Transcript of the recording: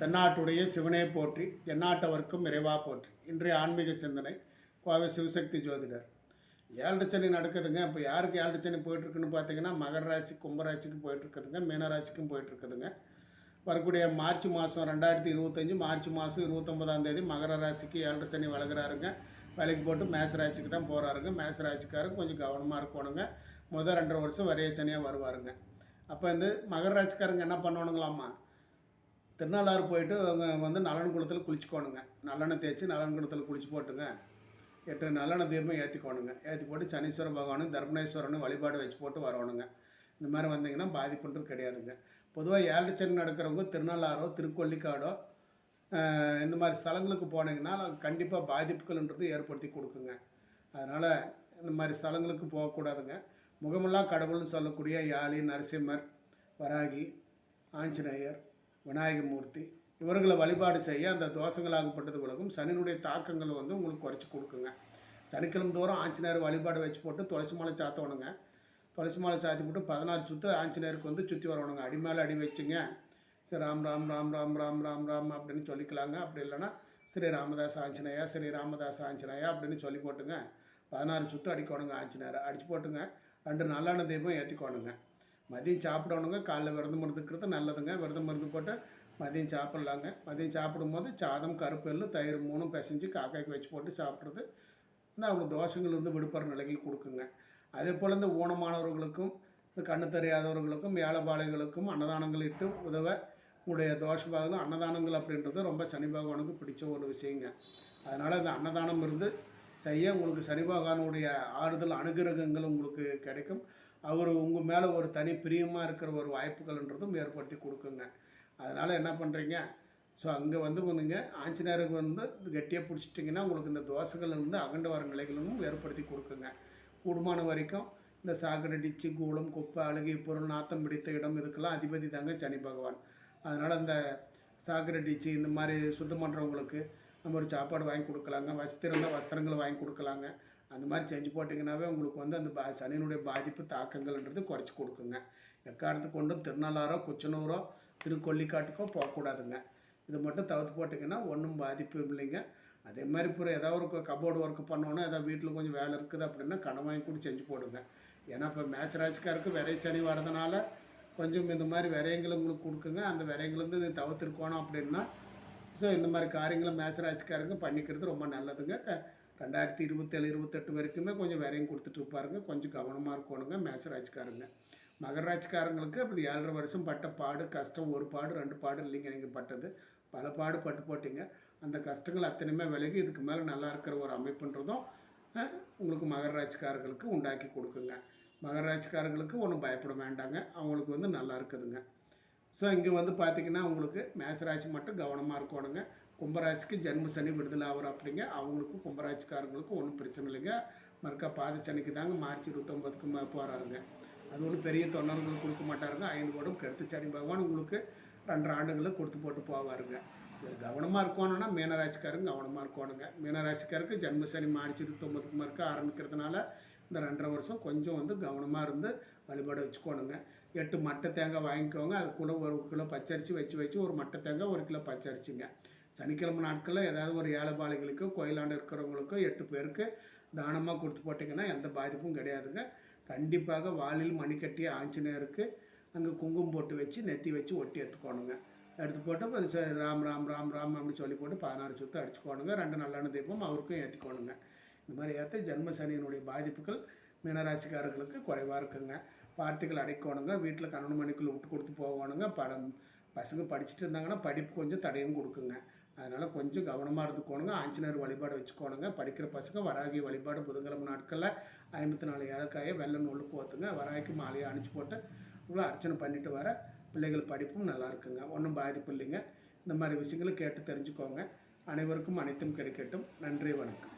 தென்னாட்டுடைய சிவனே போற்றி எந்நாட்டவர்க்கும் இறைவா போற்றி. இன்றைய ஆன்மீக சிந்தனை கோவை சிவசக்தி ஜோதிடர். ஏழரை சனி நடக்குதுங்க. இப்போ யாருக்கு ஏழரை சனி போயிட்டுருக்குன்னு பார்த்தீங்கன்னா மகர ராசி கும்பராசிக்கு போயிட்டுருக்குதுங்க. மீனராசிக்கும் போயிட்டுருக்குதுங்க. வரக்கூடிய மார்ச் மாதம் ரெண்டாயிரத்தி இருபத்தஞ்சி மார்ச் மாதம் இருபத்தொம்பதாம் தேதி மகர ராசிக்கு ஏழரை சனி வளர்கிறாருங்க. வேலைக்கு போட்டு மேச ராசிக்கு தான் போகிறாருங்க மேச ராசிக்காரங்க கொஞ்சம் கவனமாக இருக்கணுங்க. முதல் ரெண்டரை வருஷம் வரைய சனியாக வருவாருங்க. அப்போ வந்து மகர ராசிக்காரங்க என்ன பண்ணணுங்களாம்மா? திருநள்ளாறு போயிட்டு அவங்க வந்து நலன் குளத்தில் குளிச்சுக்கோணுங்க. நல்லெண்ணெய் தேய்ச்சி நலன் குளத்தில் குளிச்சு போட்டுங்க. எட்டு நல்லெண்ணெய் தீபம் ஏற்றிக்கோணுங்க ஏற்றி போட்டு சனீஸ்வர பகவானும் தர்மணேஸ்வரனும் வழிபாடு வச்சு போட்டு வரணுங்க. இந்த மாதிரி வந்தீங்கன்னா பாதிப்புன்றது கிடையாதுங்க. பொதுவாக ஏழு நடக்கிறவங்க திருநள்ளாறோ திருக்கொல்லிக்காடோ இந்த மாதிரி ஸ்தலங்களுக்கு போனீங்கன்னா கண்டிப்பாக பாதிப்புகள்ன்றது ஏற்படுத்தி கொடுக்குங்க. அதனால் இந்த மாதிரி ஸ்தலங்களுக்கு போகக்கூடாதுங்க. முகமெல்லாம் கடவுள்னு சொல்லக்கூடிய யாழி நரசிம்மர் வராகி ஆஞ்சநேயர் விநாயகமூர்த்தி. இவர்களை வழிபாடு செய்ய அந்த தோஷங்களாகப்பட்டது விலகும். சனியினுடைய தாக்கங்கள் வந்து உங்களுக்கு குறைச்சி கொடுக்குங்க. சனிக்கிழமை தோறும் ஆஞ்சநேயர் வழிபாடு வச்சு போட்டு துளசி மாலை சாத்தணுங்க. துளசி மாலை சாத்தி போட்டு பதினாறு சுற்று ஆஞ்சநேயருக்கு வந்து சுற்றி வரணுங்க. அடி மேலே அடி வச்சுங்க. சரி ராம் ராம் ராம் ராம் ராம் ராம் ராம் அப்படின்னு சொல்லிக்கலாங்க. அப்படி இல்லைன்னா ஸ்ரீ ராமதாஸ் ஆஞ்சநேயா ஸ்ரீ ராமதாஸ் ஆஞ்சநேயா அப்படின்னு சொல்லி போட்டுங்க. பதினாறு சுற்று அடிக்கணுங்க ஆஞ்சநேயரை. அடிச்சு போட்டுங்க. ரெண்டு நல்லான தீபம் ஏற்றிக்கோணுங்க மதியம் சாப்பிடணுங்க. காலைல விரதம் இருந்துக்கிறது நல்லதுங்க. விரதம் இருந்து போட்டு மதியம் சாப்பிட்லாங்க. மதியம் சாப்பிடும்போது சாதம் கருப்பு எள்ளு தயிர் மூணும் பிசைஞ்சு காக்காய்க்கு வச்சு போட்டு சாப்பிட்றது இந்த அவங்க தோஷங்கள் இருந்து விடுபடுற நிலைகள் கொடுக்குங்க. அதே போல் இந்த ஊனமானவர்களுக்கும் இந்த கண்ணு தெரியாதவர்களுக்கும் ஏழைபாளைகளுக்கும் அன்னதானங்கள் இட்டு உதவ உங்களுடைய தோஷபாதங்கள் அன்னதானங்கள் அப்படின்றது ரொம்ப சனி பகவானுக்கு பிடிச்ச ஒரு விஷயங்க. அதனால் இந்த அன்னதானம் இருந்து செய்ய உங்களுக்கு சனி பகவானுடைய ஆறுதல் அனுகிரகங்கள் உங்களுக்கு கிடைக்கும். அவர் உங்கள் மேலே ஒரு தனி பிரியமாக இருக்கிற ஒரு வாய்ப்புகள்ன்றதும் ஏற்படுத்தி கொடுக்குங்க. அதனால் என்ன பண்ணுறீங்க ஸோ அங்கே வந்து நீங்கள் ஆஞ்சநேயருக்கு வந்து கெட்டியாக பிடிச்சிட்டிங்கன்னா உங்களுக்கு இந்த தோசைகள் இருந்து அகண்டு வர நிலைகளும் ஏற்படுத்தி கொடுக்குங்க. கூடுமான வரைக்கும் இந்த சாக்கடை டிச்சு கூலம் குப்பை அழுகை பொருள் நாத்தம் பிடித்த இடம் இதுக்கெல்லாம் அதிபதி தாங்க சனி பகவான். அதனால் இந்த சாக்கடை டிச்சு இந்த மாதிரி சுத்தம் பண்ணுறவங்களுக்கு நம்ம ஒரு சாப்பாடு வாங்கி கொடுக்கலாங்க. வசதி இருந்தால் வஸ்திரங்கள் வாங்கி கொடுக்கலாங்க. அந்த மாதிரி செஞ்சு போட்டிங்கன்னாவே உங்களுக்கு வந்து அந்த பா சனியினுடைய பாதிப்பு தாக்கங்கள்ன்றது குறைச்சி கொடுக்குங்க. எக்காரணத்து கொண்டும் திருநள்ளாரோ குச்சனூரோ திருக்கொல்லிக்காட்டுக்கோ போகக்கூடாதுங்க. இது மட்டும் தவிர்த்து போட்டிங்கன்னா ஒன்றும் பாதிப்பு இல்லைங்க. அதே மாதிரி இப்போ ஏதாவது ஒரு கபோர்டு ஒர்க் பண்ணோன்னா ஏதாவது வீட்டில் கொஞ்சம் வேலை இருக்குது அப்படின்னா கடன் வாங்கி கூட செஞ்சு போடுங்க. ஏன்னா இப்போ மேட்ச் ராஜ்காருக்கு விரை சனி வரதுனால கொஞ்சம் இந்த மாதிரி விரையங்களை உங்களுக்கு கொடுக்குங்க. அந்த விரையங்கள்லேருந்து நீ தவிர்த்துருக்கணும் அப்படின்னா ஸோ இந்த மாதிரி காரியங்களை மேட்ச் ராஜ்காரங்க பண்ணிக்கிறது ரொம்ப நல்லதுங்க. க ரெண்டாயிரத்தி இருபத்தேழு இருபத்தெட்டு வரைக்குமே கொஞ்சம் விரையும் கொடுத்துட்டு இருப்பாருங்க. கொஞ்சம் கவனமாக இருக்கணுங்க. மேட்ச் ராஜ்காரங்க அப்படி ஏழரை வருஷம் பட்ட பாடு கஷ்டம் ஒரு பாடு ரெண்டு பாடு இல்லைங்க. நீங்கள் பட்டது. பல பாடு பட்டு போட்டிங்க. அந்த கஷ்டங்கள் அத்தனையுமே விலகி இதுக்கு மேலே நல்லா இருக்கிற ஒரு அமைப்புன்றதும் உங்களுக்கு மகர உண்டாக்கி கொடுக்குங்க. மகர ஒன்றும் பயப்பட வேண்டாங்க. அவங்களுக்கு வந்து நல்லா இருக்குதுங்க. ஸோ இங்கே வந்து பார்த்தீங்கன்னா உங்களுக்கு மேசராசி மட்டும் கவனமாக இருக்கணுங்க. கும்பராசிக்கு ஜென்ம சனி விடுதலை ஆகிற அப்படிங்க அவங்களுக்கும் கும்பராசிக்காரங்களுக்கும் ஒன்றும் பிரச்சனை இல்லைங்க. மறுக்கா பாத சனிக்கு தாங்க மார்ச் இருபத்தொம்பதுக்கு மே போகிறாருங்க அது ஒன்றும் பெரிய தொண்டர்களுக்கு கொடுக்க மாட்டாருங்க. ஐந்து கோடம் கெடுத்து சனி பகவான் உங்களுக்கு ரெண்டரை ஆண்டுகளில் கொடுத்து போட்டு போவாருங்க. இதில் கவனமாக இருக்கணும்னா மீனராசிக்காரங்க கவனமாக இருக்கணுங்க. மீனராசிக்காருக்கு ஜென்ம சனி மார்ச் இருபத்தொம்பதுக்கு மறுக்க ஆரம்பிக்கிறதுனால இந்த ரெண்டரை வருஷம் கொஞ்சம் வந்து கவனமாக இருந்து வழிபாடு வச்சுக்கோணுங்க. எட்டு மட்டை தேங்காய் வாங்கிக்கோங்க. அது கூட ஒரு கிலோ பச்சரிசி வச்சு வச்சு ஒரு மட்டை தேங்காய் ஒரு கிலோ பச்சரிசிங்க. சனிக்கிழமை நாட்களில் ஏதாவது ஒரு ஏழைபாளைகளுக்கோ கோயிலாண்டு இருக்கிறவங்களுக்கோ எட்டு பேருக்கு தானமாக கொடுத்து போட்டிங்கன்னா எந்த பாதிப்பும் கிடையாதுங்க. கண்டிப்பாக வாளில் மணிக்கட்டிய ஆஞ்சநேயருக்கு அங்கே குங்குமம் போட்டு வச்சு நெத்தி வச்சு ஒட்டி எடுத்துக்கோணுங்க. எடுத்து போட்டு அது ராம் ராம் ராம் ராம் அப்படின்னு சொல்லி போட்டு பதினாறு சுத்தம் அடிச்சுக்கோணுங்க. ரெண்டு நல்லெண்ணெய் தீபம் அவருக்கும் ஏற்றிக்கோணுங்க இந்த மாதிரி ஏற்ற ஜென்ம சனியினுடைய பாதிப்புகள் மீனராசிக்காரர்களுக்கு குறைவாக இருக்குங்க. வார்த்தைகள் அடைக்கணுங்க. வீட்டில் கணவன் மணிக்குள் விட்டு கொடுத்து போகணுங்க. படம் பசங்க படிச்சுட்டு இருந்தாங்கன்னா படிப்பு கொஞ்சம் தடையும் கொடுக்குங்க. அதனால் கொஞ்சம் கவனமாக இருந்துக்கோணுங்க. ஆஞ்சநேயர் வழிபாடு வச்சுக்கோணுங்க. படிக்கிற பசங்க வராகி வழிபாடு புதன்கிழமை நாட்களில் ஐம்பத்தி நாலு ஏலக்காயை வெள்ளை நூல் கோத்துங்க வராகிக்கு மாலையை அனுப்பிச்சு போட்டு இவ்வளோ அர்ச்சனை பண்ணிட்டு வர பிள்ளைகள் படிப்பும் நல்லா இருக்குங்க. ஒன்றும் பாதிப்பு இல்லைங்க. இந்த மாதிரி விஷயங்களும் கேட்டு தெரிஞ்சுக்கோங்க. அனைவருக்கும் அனைத்தும் கிடைக்கட்டும். நன்றி வணக்கம்.